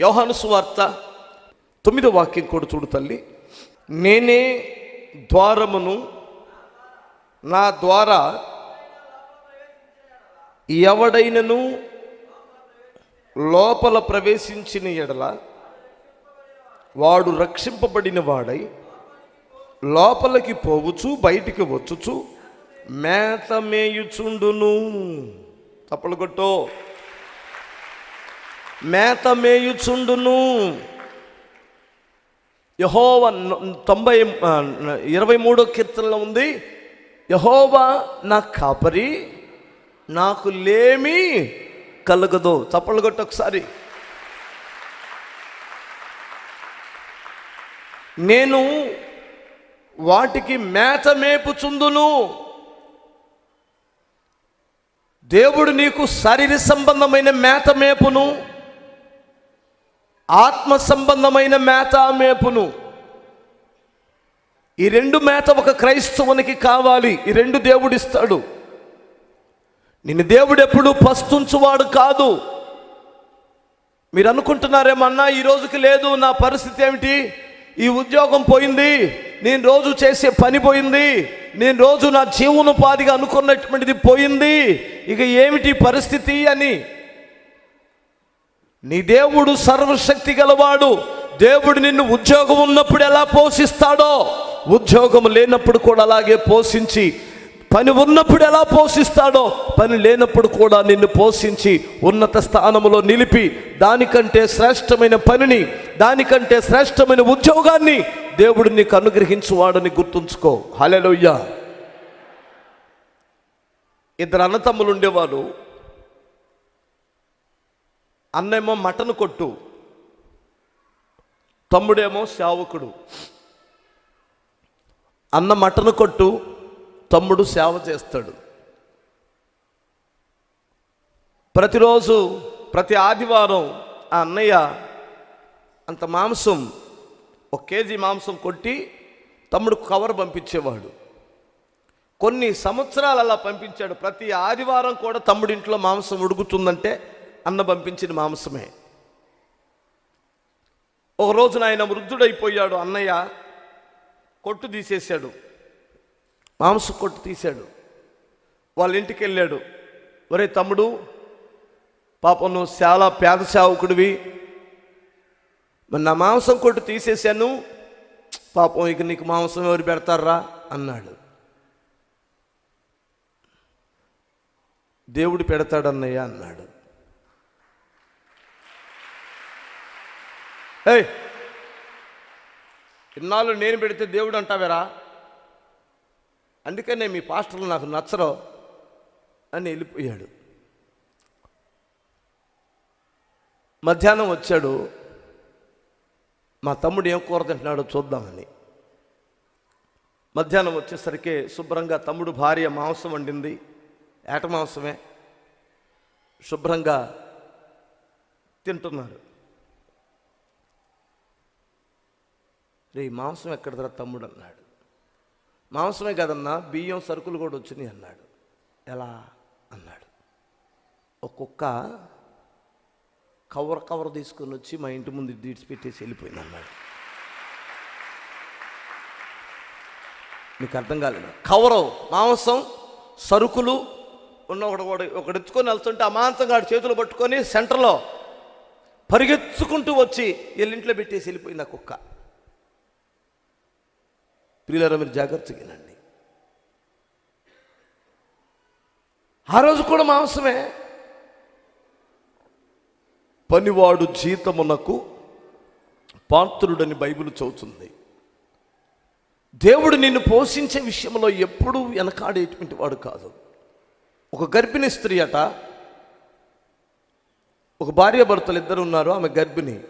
యోహాను సువార్త తొమ్మిదో వాక్యం కూడా చూడు తల్లి. నేనే ద్వారమును నా ద్వారా ఎవడైనను లోపల ప్రవేశించిన ఎడల వాడు రక్షింపబడిన వాడై లోపలికి పోవచ్చు బయటికి వచ్చుచు మేత మేయుచుండును. తప్పలు కొట్టో. మేత మేయుచుండును. యహోవ తొంభై ఇరవై మూడో కీర్తనలో ఉంది యహోవ నా కాపరి నాకు లేమి కలగదు. చప్పలు కొట్టు ఒకసారి. నేను వాటికి మేత మేపుచుందును దేవుడు నీకు శరీర సంబంధమైన మేత మేపును. ఆత్మ సంబంధమైన మేత మేపును. ఈ రెండు మేత ఒక క్రైస్తవునికి కావాలి ఈ రెండు దేవుడిస్తాడు. నిన్ను దేవుడు ఎప్పుడు పస్తుంచువాడు కాదు. మీరు అనుకుంటున్నారేమన్నా ఈ రోజుకి లేదు నా పరిస్థితి ఏమిటి? ఈ ఉద్యోగం పోయింది నేను రోజు చేసే పని పోయింది నేను రోజు నా జీవనోపాధిగా అనుకున్నటువంటిది పోయింది ఇక ఏమిటి పరిస్థితి? అని నీ దేవుడు సర్వశక్తి గలవాడు. దేవుడు నిన్ను ఉద్యోగం ఉన్నప్పుడు ఎలా పోషిస్తాడో ఉద్యోగం లేనప్పుడు కూడా అలాగే పోషించి పని ఉన్నప్పుడు ఎలా పోషిస్తాడో పని లేనప్పుడు కూడా నిన్ను పోషించి ఉన్నత స్థానములో నిలిపి దానికంటే శ్రేష్టమైన పనిని దానికంటే శ్రేష్టమైన ఉద్యోగాన్ని దేవుడు నీకు అనుగ్రహించువాడని గుర్తుంచుకో. హలెలుయ్యా ఇద్దరు అన్నతమ్ములు ఉండేవారు. అన్నేమో మటన్ కొట్టు. తమ్ముడేమో సేవకుడు. అన్న మటన్ కొట్టు తమ్ముడు సేవ చేస్తాడు. ప్రతిరోజు ప్రతి ఆదివారం ఆ అన్నయ్య అంత మాంసం ఒక కేజీ మాంసం కొట్టి తమ్ముడు కవర్ పంపించేవాడు. కొన్ని సంవత్సరాలు అలా పంపించాడు. ప్రతి ఆదివారం కూడా తమ్ముడింట్లో మాంసం ఉడుకుతుందంటే అన్న పంపించిన మాంసమే. ఒక రోజున ఆయన వృద్ధుడైపోయాడు. అన్నయ్య కొట్టు తీసేశాడు. మాంసం కొట్టు తీశాడు. వాళ్ళ ఇంటికి వెళ్ళాడు. ఒరే తమ్ముడు పాపం నువ్వు చాలా పేద సేవకుడివి. మరి నా మాంసం కొట్టు తీసేశాను. పాపం ఇక నీకు మాంసం ఎవరు పెడతారా? అన్నాడు. దేవుడు పెడతాడన్నయ్య అన్నాడు. ఏయ్ ఇన్నాళ్ళు నేను పెడితే దేవుడు అంటావేరా? అందుకనే మీ పాస్టర్లు నాకు నచ్చరు అని వెళ్ళిపోయాడు. మధ్యాహ్నం వచ్చాడు. మా తమ్ముడు ఏం కూర తింటున్నాడో చూద్దామని. మధ్యాహ్నం వచ్చేసరికి శుభ్రంగా తమ్ముడు భార్య మాంసం వండింది. ఏట మాంసమే. శుభ్రంగా తింటున్నారు. రే మాంసం ఎక్కడదరా తమ్ముడు అన్నాడు. మాంసమే కదన్నా బియ్యం సరుకులు కూడా వచ్చినాయి అన్నాడు. ఎలా? అన్నాడు. ఒక కుక్క కవర్ కవర్ తీసుకొని వచ్చి మా ఇంటి ముందు తీర్చిపెట్టేసి వెళ్ళిపోయింది అన్నాడు. మీకు అర్థం కాలేదు? కవరు మాంసం సరుకులు ఉన్న ఒకడు ఒకడు ఎత్తుకొని వెళ్తుంటే ఆ మాంసం గాడు చేతులు పట్టుకొని సెంటర్లో పరిగెత్తుకుంటూ వచ్చి వీళ్ళింట్లో పెట్టేసి వెళ్ళిపోయింది ఆ కుక్క. ప్రియులరా మీరు జాగ్రత్తగా వినండి. ఆ రోజు కూడా మాంసమే పనివాడు జీతమునకు పాత్రుడని బైబిల్ చదువుతుంది దేవుడు నిన్ను పోషించే విషయంలో ఎప్పుడూ వెనకాడేటువంటి వాడు కాదు. ఒక గర్భిణీ స్త్రీ అట ఒక భార్య భర్తలు ఇద్దరు ఉన్నారు ఆమె గర్భిణి.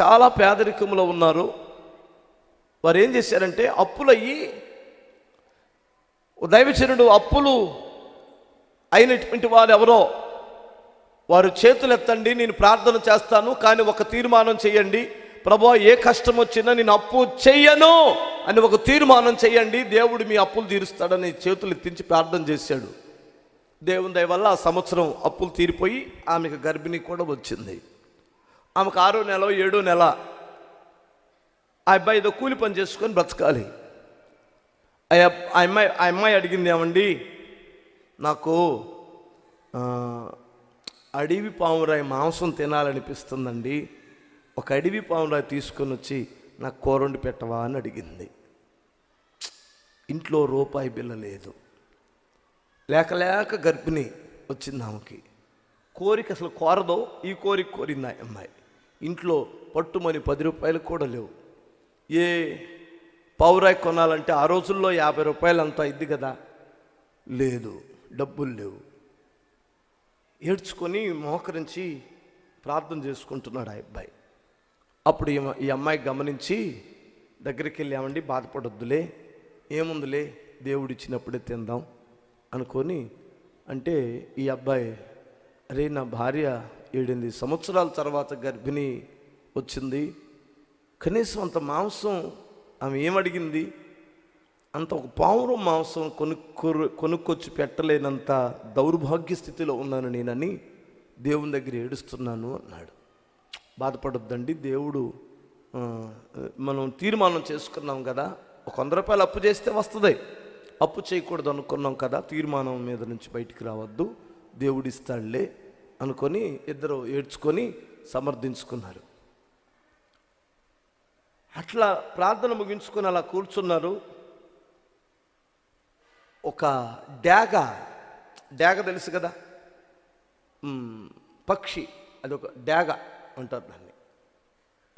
చాలా పేదరికంలో ఉన్నారు. వారు ఏం చేశారంటే అప్పులయ్యి దైవచరుడు అప్పులు అయినటువంటి వారు ఎవరో వారు చేతులు ఎత్తండి నేను ప్రార్థన చేస్తాను కానీ ఒక తీర్మానం చేయండి. ప్రభా ఏ కష్టం వచ్చినా నేను అప్పు చెయ్యను అని ఒక తీర్మానం చేయండి. దేవుడు మీ అప్పులు తీరుస్తాడని చేతులు ఎత్తించి ప్రార్థన చేశాడు. దేవుని దయ వల్ల ఆ సంవత్సరం అప్పులు తీరిపోయి ఆమెకు గర్భిణి కూడా వచ్చింది. ఆమెకు ఆరో నెల ఏడో నెల ఆ అబ్బాయి ఏదో కూలి పని చేసుకొని బ్రతకాలి. ఆ ఆ అమ్మాయి ఆ అమ్మాయి అడిగింది ఏమండి? నాకు అడవి పామురాయి మాంసం తినాలనిపిస్తుందండి. ఒక అడవి పామురాయి తీసుకొని వచ్చి నాకు కూర వండి పెట్టవా అని అడిగింది. ఇంట్లో రూపాయి బిల్ల లేదు. లేక లేక గర్భిణి వచ్చింది ఆమెకి. కోరిక అసలు కోరదో. ఈ కోరిక కోరింది ఆ అమ్మాయి. ఇంట్లో పట్టుమని పది రూపాయలు కూడా లేవు. ఏ పౌరాయి కొనాలంటే ఆ రోజుల్లో యాభై రూపాయలు అంత అయింది కదా. లేదు డబ్బులు లేవు. ఏడ్చుకొని మోకరించి ప్రార్థన చేసుకుంటున్నాడు ఆ అబ్బాయి. అప్పుడు ఈ ఈ అమ్మాయి గమనించి దగ్గరికి వెళ్ళామండి బాధపడొద్దులే ఏముందిలే దేవుడు ఇచ్చినప్పుడే తిందాం అనుకొని అంటే ఈ అబ్బాయి అరే నా భార్య ఏడెనిమిది సంవత్సరాల తర్వాత గర్భిణి వచ్చింది కనీసం అంత మాంసం ఆమె ఏమడిగింది? అంత ఒక పావురం మాంసం కొనుక్కొరు కొనుక్కొచ్చి పెట్టలేనంత దౌర్భాగ్య స్థితిలో ఉన్నాను నేనని దేవుని దగ్గర ఏడుస్తున్నాను అన్నాడు. బాధపడొద్దండి దేవుడు మనం తీర్మానం చేసుకున్నాం కదా ఒక వంద రూపాయలు అప్పు చేస్తే వస్తుంది. అప్పు చేయకూడదు అనుకున్నాం కదా తీర్మానం మీద నుంచి బయటికి రావద్దు దేవుడిస్తాడులే అనుకొని ఇద్దరు ఏడ్చుకొని సమర్థించుకున్నారు. అట్లా ప్రార్థన ముగించుకొని అలా కూర్చున్నారు. ఒక డాగ డాగ తెలుసు కదా? పక్షి అది ఒక డాగ అంటారు దాన్ని.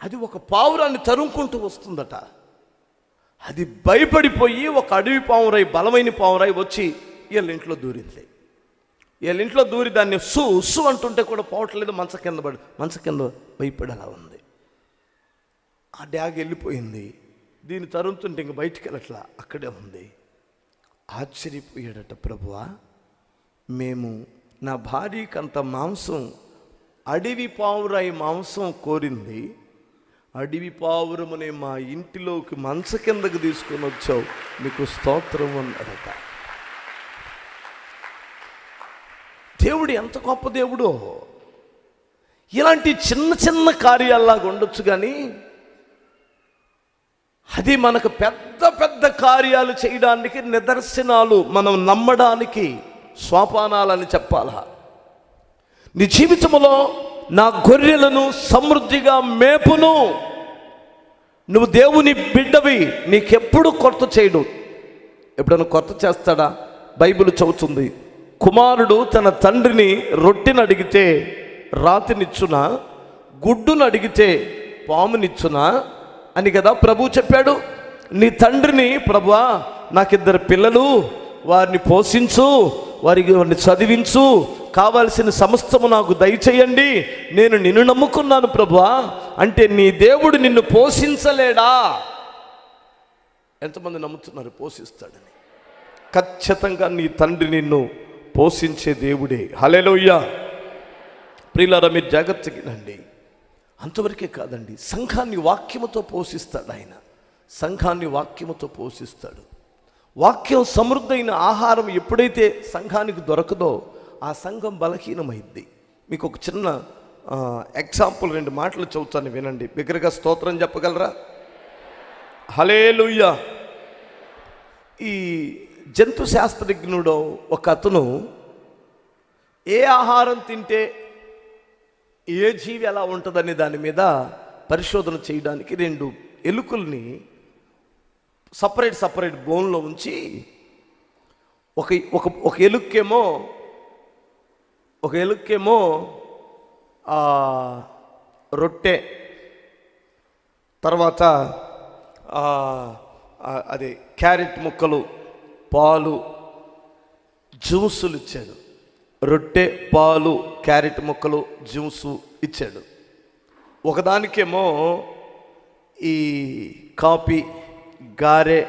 అది ఒక పావురాన్ని తరుముకుంటూ వస్తుందట. అది భయపడిపోయి ఒక అడవి పావురై బలమైన పావురై వచ్చి వీళ్ళ ఇంట్లో దూరింది. వీళ్ళ ఇంట్లో దూరి దాన్ని సు ఉస్సు అంటుంటే కూడా పోవట్లేదు మంచ కింద పడి మంచ కింద భయపడేలా ఉంది. ఆ డ్యాగ్ వెళ్ళిపోయింది. దీన్ని తరుముతుంటే ఇంక బయటికి వెళ్ళట్లా అక్కడే ఉంది. ఆశ్చర్యపోయాడట ప్రభువా మేము నా భార్యకి అంత మాంసం అడవి పావురాయి మాంసం కోరింది. అడవి పావురమునే మా ఇంటిలోకి మంచ కిందకు తీసుకొని వచ్చావు మీకు స్తోత్రం అన్నాడట. దేవుడు ఎంత గొప్ప దేవుడో. ఇలాంటి చిన్న చిన్న కార్యాల్లాగా ఉండొచ్చు కానీ అది మనకు పెద్ద పెద్ద కార్యాలు చేయడానికి నిదర్శనాలు మనం నమ్మడానికి సోపానాలని చెప్పాలా? నీ జీవితంలో నా గొర్రెలను సమృద్ధిగా మేపును. నువ్వు దేవుని బిడ్డవి నీకెప్పుడు కొరత చేయడు ఎప్పుడైనా కొరత చేస్తాడా? బైబిల్ చెబుతుంది కుమారుడు తన తండ్రిని రొట్టెని అడిగితే రాతినిచ్చునా? గుడ్డును అడిగితే పామునిచ్చునా? అని కదా ప్రభు చెప్పాడు. నీ తండ్రిని ప్రభువా నాకిద్దరు పిల్లలు వారిని పోషించు వారికి వారిని చదివించు కావలసిన సమస్తము నాకు దయచేయండి. నేను నిన్ను నమ్ముకున్నాను ప్రభువా అంటే నీ దేవుడు నిన్ను పోషించలేడా? ఎంతమంది నమ్ముతున్నారు పోషిస్తాడని? ఖచ్చితంగా నీ తండ్రి నిన్ను పోషించే దేవుడే. హలేలోయ్యా ప్రియులారా మీరు జాగ్రత్తగినండి అంతవరకే కాదండి సంఘాన్ని వాక్యముతో పోషిస్తాడు ఆయన. సంఘాన్ని వాక్యముతో పోషిస్తాడు. వాక్యం సమృద్ధైన ఆహారం ఎప్పుడైతే సంఘానికి దొరకదో ఆ సంఘం బలహీనమైద్ది మీకు ఒక చిన్న ఎగ్జాంపుల్ రెండు మాటలు చెబుతాను వినండి. బిగ్గరగా స్తోత్రం చెప్పగలరా? హలేలుయ్యా ఈ జంతు శాస్త్రజ్ఞుడు ఒక అతను ఏ ఆహారం తింటే ఏ జీవి ఎలా ఉంటుందనే దాని మీద పరిశోధన చేయడానికి రెండు ఎలుకల్ని సపరేట్ సపరేట్ బోన్లో ఉంచి ఒక ఒక ఒక ఎలుక్కేమో ఒక ఎలుక్కేమో రొట్టె తర్వాత అదే క్యారెట్ ముక్కలు పాలు జ్యూసులు ఇచ్చాడు. రొట్టె పాలు క్యారెట్ ముక్కలు జ్యూసు ఇచ్చాడు. ఒకదానికేమో ఈ కాఫీ గారె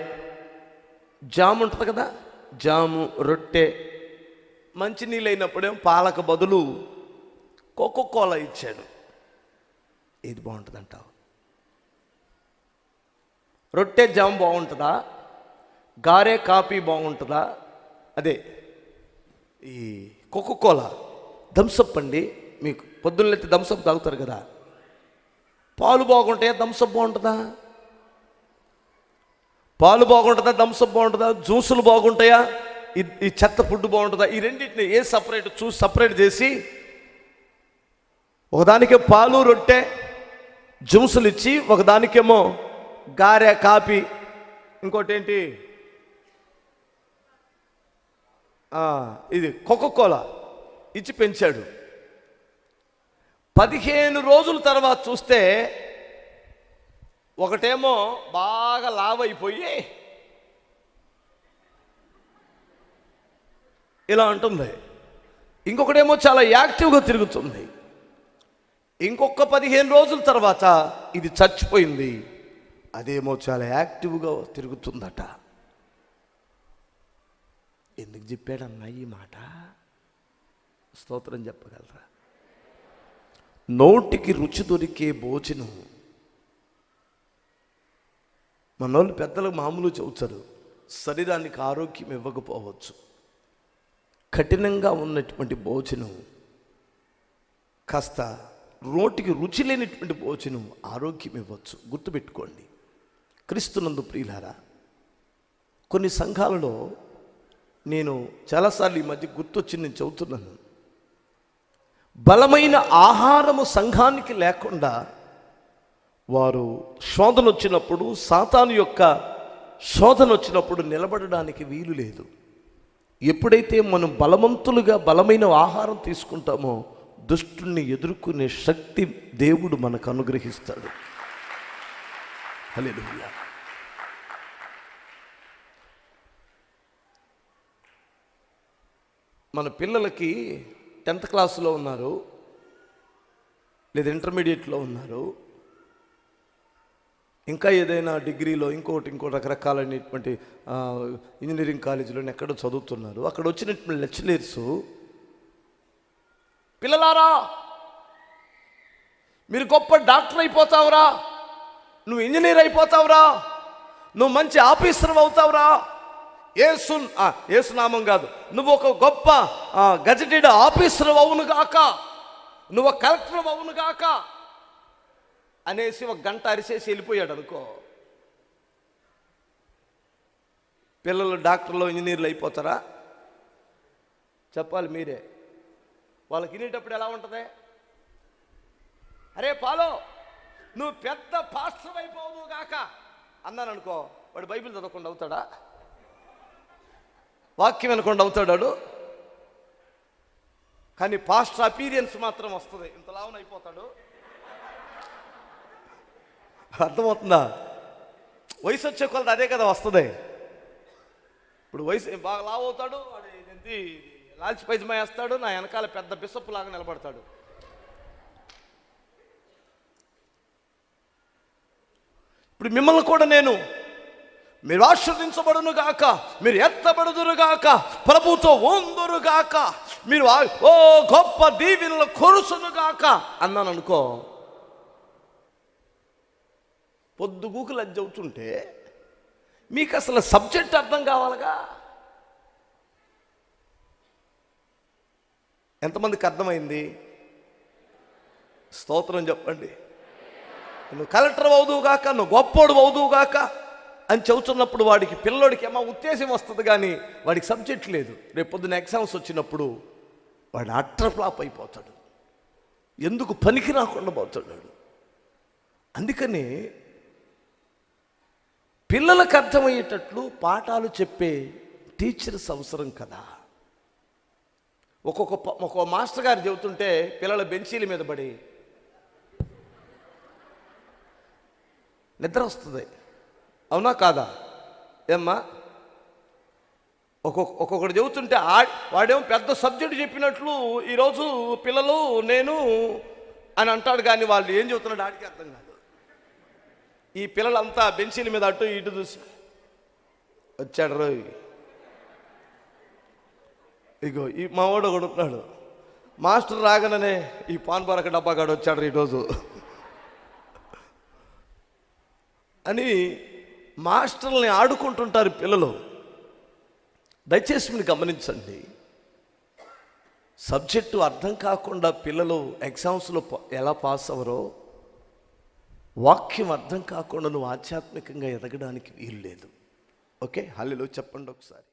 జామ్ ఉంటుంది కదా? జాము రొట్టె మంచినీళ్ళు అయినప్పుడేమో పాలకు బదులు కోకో కోలా ఇచ్చాడు. ఏది బాగుంటుంది అంటావు రొట్టె జామ్ బాగుంటుందా? గారే కాఫీ బాగుంటుందా? అదే ఈ కోకో కోలా థమ్సప్ అండి మీకు. పొద్దున్నైతే థమ్సప్ తాగుతారు కదా. పాలు బాగుంటాయా? థమ్సప్ బాగుంటుందా? పాలు బాగుంటుందా? థమ్సప్ బాగుంటుందా? జ్యూసులు బాగుంటాయా? ఈ చెత్త ఫుడ్ బాగుంటుందా? ఈ రెండింటిని ఏ సపరేట్ చూసి సపరేట్ చేసి ఒకదానికే పాలు రొట్టె జ్యూసులు ఇచ్చి ఒకదానికేమో గారె కాపీ ఇంకోటి ఏంటి ఆ, ఇది కోలా ఇచ్చి పెంచాడు. పదిహేను రోజుల తర్వాత చూస్తే ఒకటేమో బాగా లావు అయిపోయి ఇలా ఉంటుంది ఇంకొకటేమో చాలా యాక్టివ్గా తిరుగుతుంది. ఇంకొక పదిహేను రోజుల తర్వాత ఇది చచ్చిపోయింది. అదేమో చాలా యాక్టివ్గా తిరుగుతుందట. చెప్పాడన్నా ఈ మాట? స్తోత్రం చెప్పగలరా? నోటికి రుచి దొరికే భోజనం. మనోళ్ళు పెద్దలు మామూలు చెబుతారు. శరీరానికి ఆరోగ్యం ఇవ్వకపోవచ్చు. కఠినంగా ఉన్నటువంటి భోజనం. కాస్త నోటికి రుచి లేనిటువంటి భోజనం ఆరోగ్యం ఇవ్వచ్చు. గుర్తుపెట్టుకోండి. క్రీస్తునందు ప్రియులారా కొన్ని సంఘాలలో నేను చాలాసార్లు ఈ మధ్య గుర్తొచ్చి నేను చెబుతున్నాను బలమైన ఆహారము సంఘానికి లేకుండా వారు శోధన వచ్చినప్పుడు సాతాను యొక్క శోధన వచ్చినప్పుడు నిలబడడానికి వీలు లేదు. ఎప్పుడైతే మనం బలవంతులుగా బలమైన ఆహారం తీసుకుంటామో దుష్టుణ్ణి ఎదుర్కొనే శక్తి దేవుడు మనకు అనుగ్రహిస్తాడు. హల్లెలూయా. మన పిల్లలకి టెన్త్ క్లాసులో ఉన్నారు లేదా ఇంటర్మీడియట్లో ఉన్నారు ఇంకా ఏదైనా డిగ్రీలో ఇంకోటి ఇంకో రకరకాలైనటువంటి ఇంజనీరింగ్ కాలేజీలో ఎక్కడో చదువుతున్నారు. అక్కడ వచ్చినటువంటి లెక్చరర్స్ పిల్లలారా మీరు గొప్ప డాక్టర్ అయిపోతావురా నువ్వు ఇంజనీర్ అయిపోతావురా నువ్వు మంచి ఆఫీసర్ అవుతావురా ఏసు ఆ, ఏసునామం కాదు. నువ్వు ఒక గొప్ప ఆ, గజెటెడ్ ఆఫీసర్ అవును గాక. నువ్వు ఒక కలెక్టర్ అవును గాక. అనేసి ఒక గంట అరిసేసి వెళ్ళిపోయాడు అనుకో. పిల్లలు డాక్టర్లు ఇంజనీర్లు అయిపోతారా? చెప్పాలి మీరే. వాళ్ళకి వినేటప్పుడు ఎలా ఉంటుంది? అరే పాలో నువ్వు పెద్ద పాస్టర్ అయిపోవు గాక. అన్నాను అనుకో వాడు బైబిల్ చదవకుండా అవుతాడా? వాక్యం వినకుండా అవుతాడాడు? కానీ పాస్టర్ అపీరియన్స్ మాత్రం వస్తుంది. ఇంతలావున అయిపోతాడు. అర్థమవుతుందా? వయసు వచ్చే కొలది అదే కదా వస్తుంది. ఇప్పుడు వయసు బాగా లావు అవుతాడు వాడు ఏంటి లాల్చి పైజమా వేస్తాడు నా వెనకాల పెద్ద బిసప్పు లాగా నిలబడతాడు. ఇప్పుడు మిమ్మల్ని కూడా నేను మీరు ఆశ్రదించబడును గాక మీరు ఎత్తబడుదురు గాక ప్రభుతో ఉందురు గాక మీరు ఓ గొప్ప దీవెనలు కొరుసును గాక అన్నాను అనుకో పొద్దుగూకు లజ్జ అవుతుంటే మీకు అసలు సబ్జెక్ట్ అర్థం కావాలిగా? ఎంతమందికి అర్థమైంది? స్తోత్రం చెప్పండి. నువ్వు కలెక్టర్ అవుదువుగాక నువ్వు గొప్పోడు అవుదువుగాక అని చదువుతున్నప్పుడు వాడికి పిల్లోడికి ఏమో ఉత్తేజం వస్తుంది కానీ వాడికి సబ్జెక్ట్ లేదు. రేపు పొద్దున ఎగ్జామ్స్ వచ్చినప్పుడు వాడు అట్టర్ ఫ్లాప్ అయిపోతాడు. ఎందుకు పనికి రాకుండా పోతాడు అందుకని పిల్లలకు అర్థమయ్యేటట్లు పాఠాలు చెప్పే టీచర్స్ అవసరం కదా. ఒక్కొక్క ఒక్కొక్క మాస్టర్ గారు చెబుతుంటే పిల్లల బెంచీల మీద పడి నిద్ర వస్తుంది. అవునా కాదా? ఏమ్మా? ఒక్కొక్క ఒక్కొక్కటి చెబుతుంటే ఆ వాడేమో పెద్ద సబ్జెక్ట్ చెప్పినట్లు ఈరోజు పిల్లలు నేను అని అంటాడు కానీ వాళ్ళు ఏం చెబుతున్నాడు ఆడికి అర్థం కాదు. ఈ పిల్లలంతా బెంచీల మీద అటు ఇటు చూసి వచ్చాడు రోయ్. ఇగో ఈ మా వాడు ఉన్నాడు. మాస్టర్ రాగానే ఈ పాన్ బరక డబ్బాగాడు వచ్చాడు ఈరోజు. అని మాస్టర్లని ఆడుకుంటుంటారు పిల్లలు. దయచేసి మీరు గమనించండి. సబ్జెక్టు అర్థం కాకుండా పిల్లలు ఎగ్జామ్స్లో ఎలా పాస్ అవ్వరో వాక్యం అర్థం కాకుండా నువ్వు ఆధ్యాత్మికంగా ఎదగడానికి వీలు లేదు. ఓకే? హల్లిలో చెప్పండి ఒకసారి.